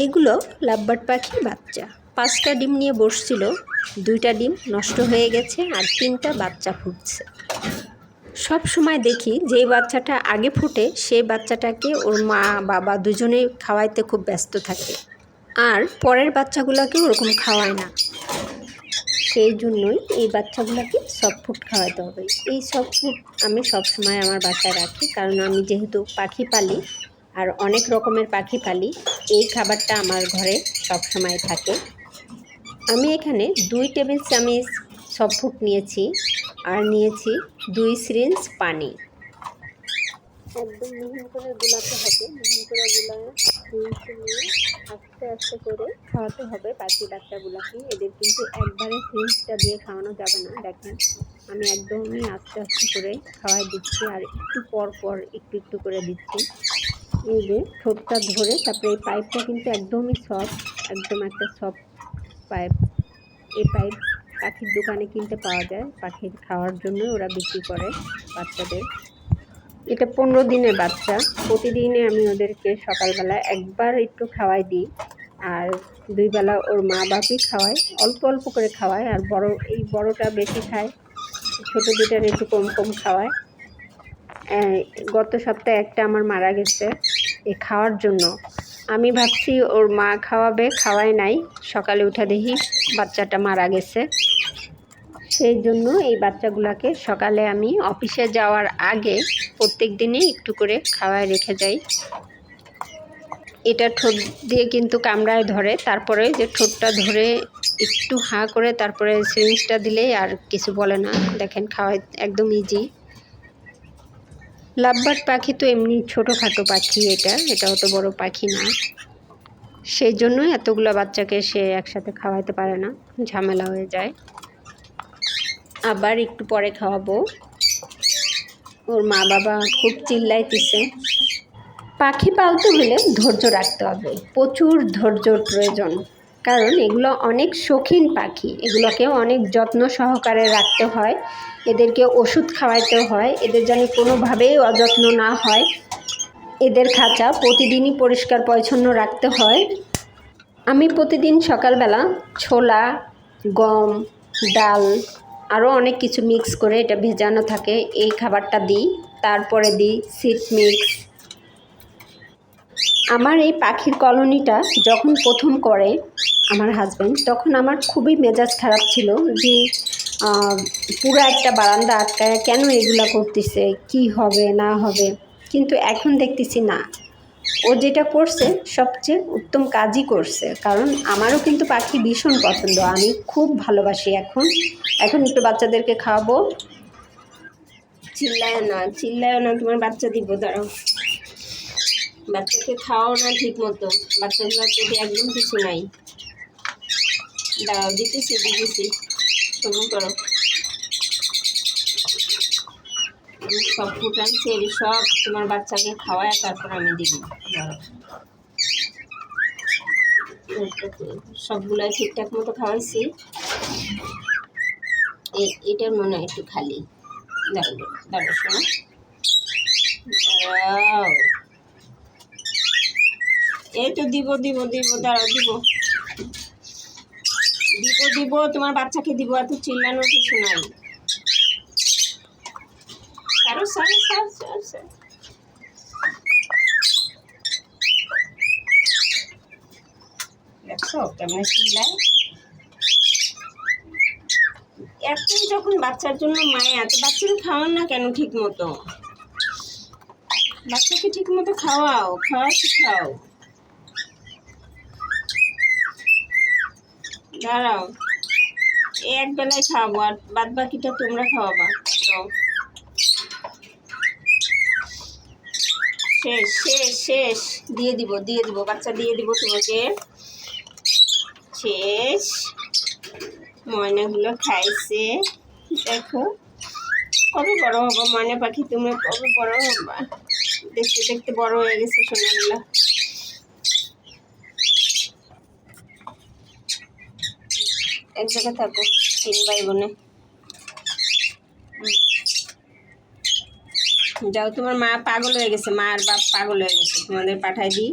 এইগুলো লাভবার্ড পাখির বাচ্চা। পাঁচটা ডিম নিয়ে বসছিল, দুইটা ডিম নষ্ট হয়ে গেছে আর তিনটা বাচ্চা ফুটছে। সব সময় দেখি যে বাচ্চাটা আগে ফুটে, সেই বাচ্চাটাকে ওর মা, বাবা দুজনেই খাওয়াইতে খুব ব্যস্ত থাকে। আর পরের বাচ্চাগুলোকে ওরকম খাওয়ায় না। সেই জন্যই এই বাচ্চাগুলোকে সফট ফুড খাওয়াতে হবে। এই সফট ফুড আমি সব সময় আমার বাসায় রাখি, কারণ আমি যেহেতু পাখি পালি আর অনেক রকমের পাখি পালি। এই খাবারটা আমার ঘরে সব সময় থাকে। আমি এখানে দুই টেবিল চামচ সফট নিয়েছি আর নিয়েছি দুই সিরিঞ্জ পানি। একদম মিহিন করে গুলাতে হবে। মিহিন করে গুলায় নিয়ে আস্তে আস্তে করে খাওয়াতে হবে পাখি বাচ্চাগুলোকে। এদের কিন্তু একবারে সিরিঞ্জটা দিয়ে খাওয়ানো যাবে না। দেখেন, আমি একদমই আস্তে আস্তে করে খাওয়াই দিচ্ছি আর একটু পর পর একটু একটু করে দিচ্ছি। এই যে ঠোঁটটা ধরে, তারপরে এই পাইপটা কিন্তু একদমই সফট একদম একটা সফট পাইপ এই পাইপ পাখির দোকানে কিনতে পাওয়া যায়, পাখির খাওয়ার জন্য ওরা বিক্রি করে বাচ্চাদের। এটা পনেরো দিনের বাচ্চা, প্রতিদিনে আমি ওদেরকে সকালবেলা একবার একটু খাওয়াই দিই, আর দুই বেলা ওর মা বাপই খাওয়ায়, অল্প অল্প করে খাওয়ায়, আর বড়, এই বড়টা বেশি খায়, ছোটো দুটার একটু কম কম খাওয়ায়। গত সপ্তাহে একটা আমার মারা গেছে এ খাওয়ার জন্য। আমি ভাবছি ওর মা খাওয়াবে, খাওয়ায় নাই। সকালে উঠে দেখি বাচ্চাটা মারা গেছে। সেই জন্য এই বাচ্চাগুলোকে সকালে আমি অফিসে যাওয়ার আগে প্রত্যেক দিনই একটু করে খাওয়ায় রেখে যাই। এটা ঠোঁট দিয়ে কিন্তু কামড়ায় ধরে। তারপরে যে ঠোঁটটা ধরে একটু হাঁ করে তারপরে সিরিঞ্জটা দিলেই আর কিছু বলে না। দেখেন খাওয়াই একদম ইজি লাভবার্ড পাখি তো এমনি ছোটোখাটো পাখি এটা এটা অত বড় পাখি না। সেই জন্যই এতগুলো বাচ্চাকে সে একসাথে খাওয়াইতে পারে না, ঝামেলা হয়ে যায়। আবার একটু পরে খাওয়াবো। ওর মা বাবা খুব চিল্লাইতেছে। পাখি পালতে হলে ধৈর্য রাখতে হবে, প্রচুর ধৈর্যর প্রয়োজন। কারণ এগুলো অনেক শৌখিন পাখি। এগুলোকে অনেক যত্ন সহকারে রাখতে হয়। এদেরকে ওষুধ খাওয়াইতে হয়। এদের যেন কোনোভাবেই অযত্ন না হয়। এদের খাঁচা প্রতিদিনই পরিষ্কার পরিচ্ছন্ন রাখতে হয়। আমি প্রতিদিন সকালবেলা ছোলা, গম, ডাল আরও অনেক কিছু মিক্স করে এটা ভেজানো থাকে। এই খাবারটা দিই। তারপরে দিই সিড মিক্স আমার এই পাখির কলোনিটা যখন প্রথম করে আমার হাজব্যান্ড তখন আমার খুবই মেজাজ খারাপ ছিল যে পুরো একটা বারান্দা আটকায় কেন এগুলা করতেছে? কি হবে, না হবে? কিন্তু এখন দেখতেছি না। ও যেটা করছে, সবচেয়ে উত্তম কাজই করছে। কারণ আমারও কিন্তু পাখি ভীষণ পছন্দ। আমি খুব ভালোবাসি এখন। এখন একটু বাচ্চাদেরকে খাওয়াবো। চিল্লায় না চিল্লায় না, তোমার বাচ্চা দিব, দাঁড়াও। বাচ্চাকে খাওয়াও না ঠিক মতো। বাচ্চাগুলোর প্রতি একদম কিছু নাই। দাঁড়াও দিতেছি দিতেছি। শুরু করো। সব ফুট আনছি এর সব তোমার বাচ্চাকে খাওয়ায় তারপর আমি দিব। সবগুলাই ঠিকঠাক মতো খাওয়াইছি। এটার মনে হয় একটু খালি। দাঁড়াও দাঁড়াও, শোনো। এই তো দিব দিব দিব, দাঁড়াও, দিব। দিব দিব, তোমার বাচ্চাকে দিব, এত চিল্লানোর কিছু নাই। সারো কেমন চিল্লায়। এতই যখন বাচ্চার জন্য মায়া এত বাচ্চাকে খাওয়ান না কেন ঠিক মতো? বাচ্চাকে ঠিক মতো খাওয়াও খাওয়া শিখাও। দাঁড়াও। এক বেলায় খাওয়াবো আর বাদ বাকিটা তোমরা খাওয়াবা। শেষ শেষ শেষ। দিয়ে দিব দিয়ে দিব, বাচ্চা দিয়ে দিব তোমাকে। শেষ। ময়নাগুলো খাইছে। দেখো, কবে বড় হব? ময়না পাখি তুমি কবে বড় হবা? দেখতে দেখতে বড় হয়ে গেছে সোনাগুলো। এক জায়গায় থাকো, তিন ভাই বোনে। যাও, তোমার মা পাগল হয়ে গেছে, মা আর বাপ পাগল হয়ে গেছে তোমাদের পাঠাই দিই